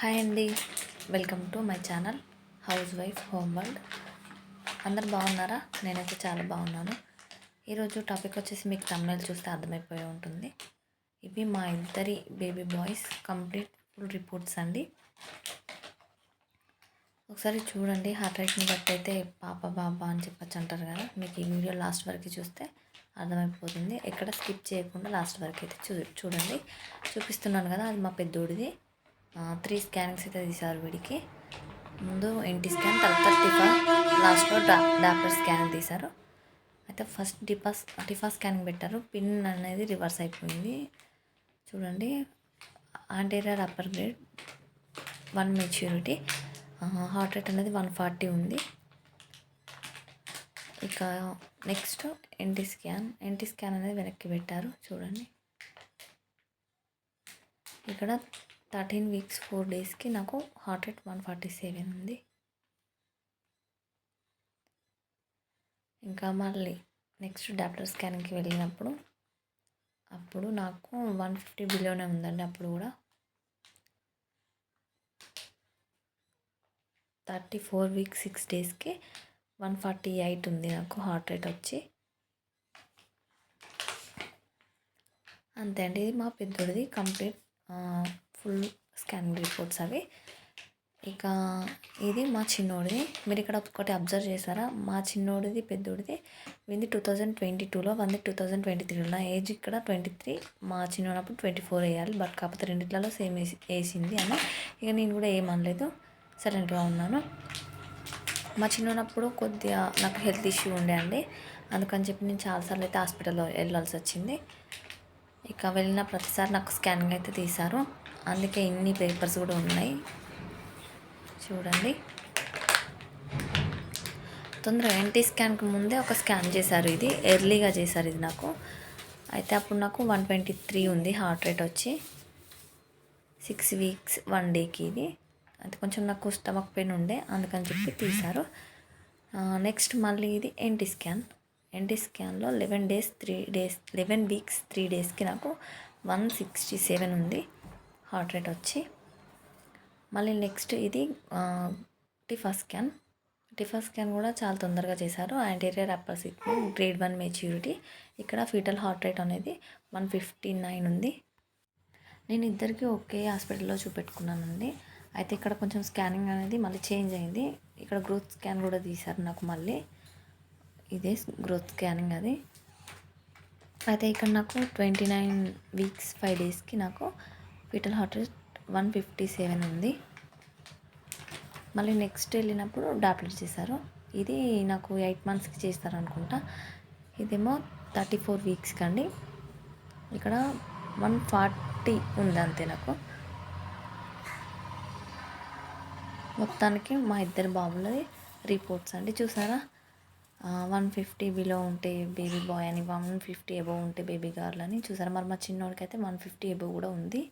Hi అండి. Welcome to my channel housewife home world. అందరు బాగున్నారా? నేనైతే చాలా బాగున్నాను. ఈరోజు టాపిక్ వచ్చేసి మీకు తమిళ చూస్తే అర్థమైపోయి ఉంటుంది. ఇవి మా ఇద్దరి baby boys complete full reports అండి. ఒకసారి చూడండి హార్ట్ రేట్ని బట్టి అయితే పాప బాబా అని చెప్పచ్చు అంటారు కదా. మీకు ఈ వీడియో లాస్ట్ వరకు చూస్తే అర్థమైపోతుంది. ఎక్కడ స్కిప్ చేయకుండా లాస్ట్ వరకు అయితే చూ చూడండి. చూపిస్తున్నాను కదా అది మా పెద్దోడిది. త్రీ స్కానింగ్స్ అయితే తీశారు వీడికి. ముందు ఎన్టీ స్కాన్ తర్వాత టిఫా. లాస్ట్లో డా డాక్టర్ స్కానింగ్ తీశారు. అయితే ఫస్ట్ డిపా టిఫా స్కానింగ్ పెట్టారు. పిన్ అనేది రివర్స్ అయిపోయింది. చూడండి. Anterior upper grade one maturity heart rate అనేది వన్ ఫార్టీ ఉంది. ఇక next NT scan NT scan అనేది వెనక్కి పెట్టారు. చూడండి. ఇక్కడ థర్టీన్ వీక్స్ ఫోర్ డేస్కి నాకు heart rate one forty seven ఉంది. ఇంకా మళ్ళీ నెక్స్ట్ డాక్టర్ స్కానింగ్కి వెళ్ళినప్పుడు అప్పుడు నాకు వన్ ఫిఫ్టీ బిలోనే ఉందండి అప్పుడు కూడా. థర్టీ ఫోర్ వీక్స్ సిక్స్ డేస్కి వన్ ఫార్టీ ఎయిట్ ఉంది నాకు హార్ట్ రేట్ వచ్చి. అంతే అండి ఇది మా పెద్దోడిది కంప్లీట్ ఫుల్ స్కానింగ్ రిపోర్ట్స్ అవి. ఇక ఇది మా చిన్నోడిది. మీరు ఇక్కడ ఒకటి అబ్జర్వ్ చేశారా? మా చిన్నోడిది పెద్దోడిది వింది టూ థౌజండ్ ట్వంటీ టూలో వంది టూ థౌజండ్ ట్వంటీ త్రీలో. నా ఏజ్ ఇక్కడ ట్వంటీ త్రీ. మా చిన్నప్పుడు ట్వంటీ ఫోర్ వేయాలి బట్ కాకపోతే రెండిట్లలో సేమ్ వేసి వేసింది అని ఇక నేను కూడా ఏమనలేదు సైలెంట్గా ఉన్నాను. మా చిన్నప్పుడు కొద్దిగా నాకు హెల్త్ ఇష్యూ ఉండే అండి. అందుకని చెప్పి నేను చాలాసార్లు అయితే హాస్పిటల్లో వెళ్ళాల్సి వచ్చింది. ఇక వెళ్ళిన ప్రతిసారి నాకు స్కానింగ్ అయితే తీశారు. అందుకే ఇన్ని పేపర్స్ కూడా ఉన్నాయి. చూడండి. తొందరగా ఎన్టీ స్కాన్కి ముందే ఒక స్కాన్ చేశారు ఇది. ఎర్లీగా చేశారు ఇది నాకు. అయితే అప్పుడు నాకు వన్ ట్వంటీ త్రీ ఉంది హార్ట్ రేట్ వచ్చి. సిక్స్ వీక్స్ వన్ డేకి ఇది. అయితే కొంచెం నాకు స్టమక్ పెయిన్ ఉండే అందుకని చెప్పి తీశారు. నెక్స్ట్ మళ్ళీ ఇది NT scan. NT స్కాన్లో eleven days three days eleven weeks three డేస్కి నాకు వన్ సిక్స్టీ సెవెన్ ఉంది. హార్ట్ రేట్ వచ్చి మళ్ళీ నెక్స్ట్ ఇది టిఫా స్కాన్. టిఫా స్కాన్ కూడా చాలా తొందరగా చేశారు. యాంటీరియర్ అప్పర్ సిక్ గ్రేడ్ వన్ మెచ్యూరిటీ ఇక్కడ ఫీటల్ హార్ట్ రేట్ అనేది వన్ ఫిఫ్టీ నైన్ ఉంది. నేను ఇద్దరికి ఒకే హాస్పిటల్లో చూపెట్టుకున్నానండి. అయితే ఇక్కడ కొంచెం స్కానింగ్ అనేది మళ్ళీ చేంజ్ అయింది. ఇక్కడ గ్రోత్ స్కాన్ కూడా తీశారు నాకు మళ్ళీ. ఇదే గ్రోత్ స్కానింగ్ అది. అయితే ఇక్కడ నాకు ట్వంటీ నైన్ వీక్స్ ఫైవ్ డేస్కి నాకు fetal heart rate one fifty seven ఉంది. మళ్ళీ నెక్స్ట్ వెళ్ళినప్పుడు డాప్లెట్ చేశారు. ఇది నాకు ఎయిట్ మంత్స్కి చేస్తారు అనుకుంటా. ఇదేమో థర్టీ ఫోర్ వీక్స్కి అండి. ఇక్కడ వన్ ఫార్టీ ఉంది అంతే నాకు. మొత్తానికి మా ఇద్దరు బాబులది రిపోర్ట్స్ అండి. చూసారా? వన్ ఫిఫ్టీ బిలో ఉంటే బేబీ బాయ్ అని వన్ ఫిఫ్టీ ఎబో ఉంటే బేబీ గర్ల్ అని చూసారా? మరి మా చిన్నోడికి అయితే వన్ ఫిఫ్టీ ఎబో కూడా ఉంది.